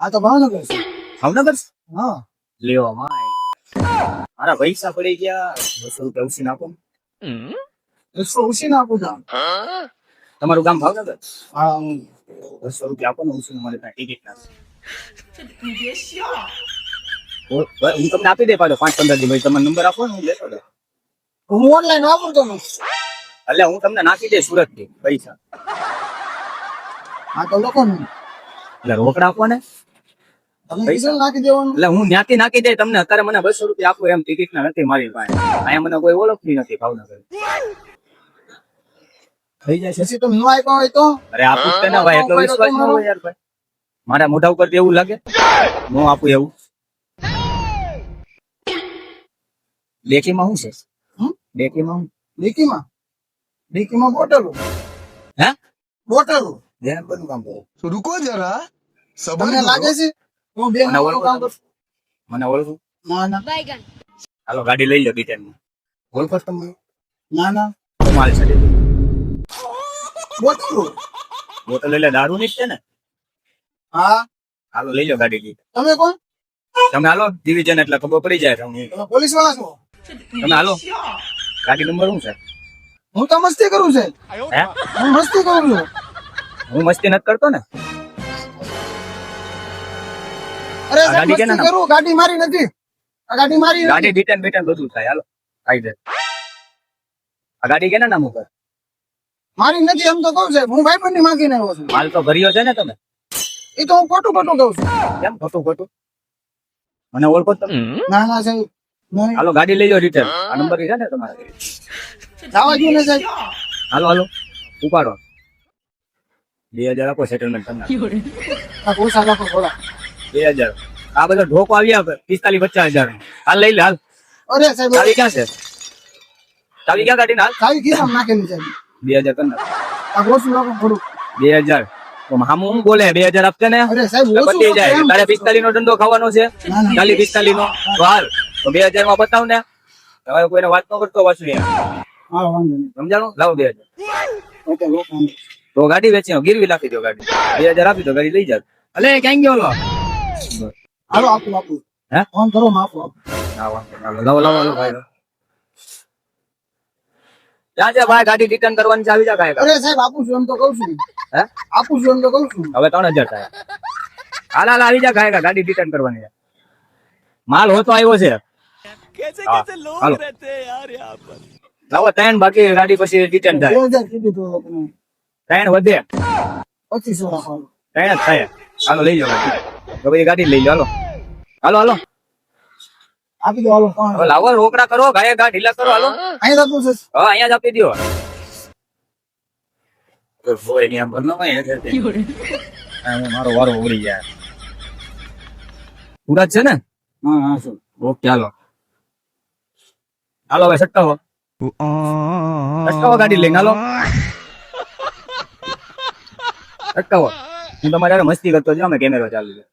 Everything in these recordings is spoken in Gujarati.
આ તો ભાવનગર છે. ભાવનગર હા. લેવા માય મારા પૈસા પડી ગયા. બસો રૂપિયા ઉછી નાખો બસો ઉછીને આપું છું તમારું ગામ ભાવનગર? હા. બસો રૂપિયા આપો ને ઉછી મારે ત્યાં ટિકિટ ના હું તમને આપી દે પાડો પાંચ પંદર દિવસ ભાઈ તમારો નંબર આપો ને હું લેતો. હું ઓનલાઈન વાપરતો નથી. એટલે હું તમને નાખી દે સુરતથી પૈસા. આ તો લોકો એટલે રોકડા આપો ને તમે કીધું નાખી દેવાનું. એટલે હું ત્યાંથી નાખી દે તમને અત્યારે મને બસો રૂપિયા આપો એમ ટિકિટ ના નથી મારી પાસે. અહીંયા મને કોઈ ઓળખતી નથી ભાવનગર. થઈ જાય છે તમે ન આપ્યા હોય તો? અરે આપું તે ના ભાઈ એટલો વિશ્વાસ ન હોય યાર ભાઈ. મારા મોઢા ઉપર એવું લાગે? હું આપું એવું. લેખીમાં શું છે? બોટલ. એટલે દારૂ ની છે ને? હા. હાલો લઈ લો ગાડી લઈ તમે કોણ? તમે હાલો ડિવિઝન એટલે ખબર પડી જાય તમે પોલીસવાળા છો? તમે હાલો. ગાડી નંબર શું છે? હું તો મસ્તી કરું છે. હે? હું મસ્તી કરું છું. હું મસ્તી નથી કરતો ને? અરે સાહેબ, ગાડી કેના મસ્તી કરું ગાડી મારી નથી. આ ગાડી મારી ગાડી ડિટેન બેટન બધું થાય હાલો. આવી દે આ ગાડી કેના નામ ઉપર મારી નથી એમ તો કહું છે હું ભાઈ બંધ માંગીને આવ્યો છું. માલ તો ભર્યો છે ને તમે? એ તો હું ખોટું ખોટું કહું છું. કેમ ખોટું ખોટું? મને ઓળખો તમે. ના ના સાહેબ. હાલો ગાડી લઈ લો રિટર્ન આ નંબર છે ને તમારે. જવા દો ને સાહેબ હાલો હાલો. ઉપાડો. બે હજાર આપો સેટલમેન્ટ તમને. પૈસા રાખો થોડા બે હજાર. આ બધા ઢોકો આવ્યા પિસ્તાલીસ પચાસ હજાર. હાલ લઈ લે હાલ. અરે સાહેબ ચાવી ક્યાં છે? ચાવી ક્યાં ગાડી હાલ? સારી ખીસામાં નાખેલી સાહેબ બે હજાર કરી આ ઓછું રાખો થોડું બે હજાર. હું બોલે બે હજાર આપશે ને? ઓછું પતી જાય. તારે પિસ્તાલીસ નો ધંધો ખાવાનો છે? ચાલી પિસ્તાલીસ નો હાલ. બે હજારમાં બતાવ ને હવે કોઈને વાત ન કરતો પાછું નહીં. સમજાણું? લાવો બે હજાર. તો ગાડી વેચી ગીરવી રાખી દો ગાડી. બે હજાર આપી દો ગાડી લઈ જાવ અલે ક્યાં ગયો હાલો આપું આપું. હે? ફોન કરો માફો લાવો લાવો લાવો ભાઈ ક્યાં ભાઈ ગાડી રિટર્ન કરવાની આવી જા કાંઈ અરે સાહેબ આપું છું એમ તો કહું છું. હે? આપું છું એમ તો કહું છું. હવે ત્રણ હજાર થાય. હાલ હાલ આવી જા કાંઈ ગાડી રિટર્ન કરવાની માલ હોતો આવ્યો છે. હા, હાલો લાવો ત્રણ બાકી ગાડી પછી રિટર્ન થાય ત્રણ વધે પચીસો ત્રણ જ થાય હાલો લઈ જાઓ. તો પછી ગાડી લઈ લો હાલો હાલો આપી દો હાલો લાવો રોકડા કરો ગાય ગા ઢીલા કરો હાલો અહીં આપું છે હા અહીંયા જ આપી દો મારો વારો ઉડી જાય પૂરા જ છે ને હા હા ઓકે ઓકે હાલો હવે સટકાવો. સટકાવો ગાડી લઈને હાલો. સટકાવો. હું તમારે મસ્તી કરતો જાઉં અમે કેમેરો ચાલુ છે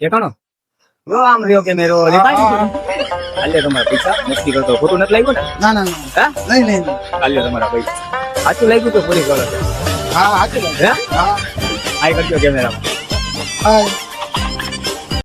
દેખાણો? આમ રહ્યો કેમેરો. હાલે તમારા પૈસા. મસ્તી કરતો ખોટું નથી લાગ્યું ને? ના ના ના. હા? નહીં નહીં હાલે તમારા પૈસા. સાચું લાગ્યું તો પૂરી કરો હા સાચું હા? આઈ કરજો કેમેરામાં. હા.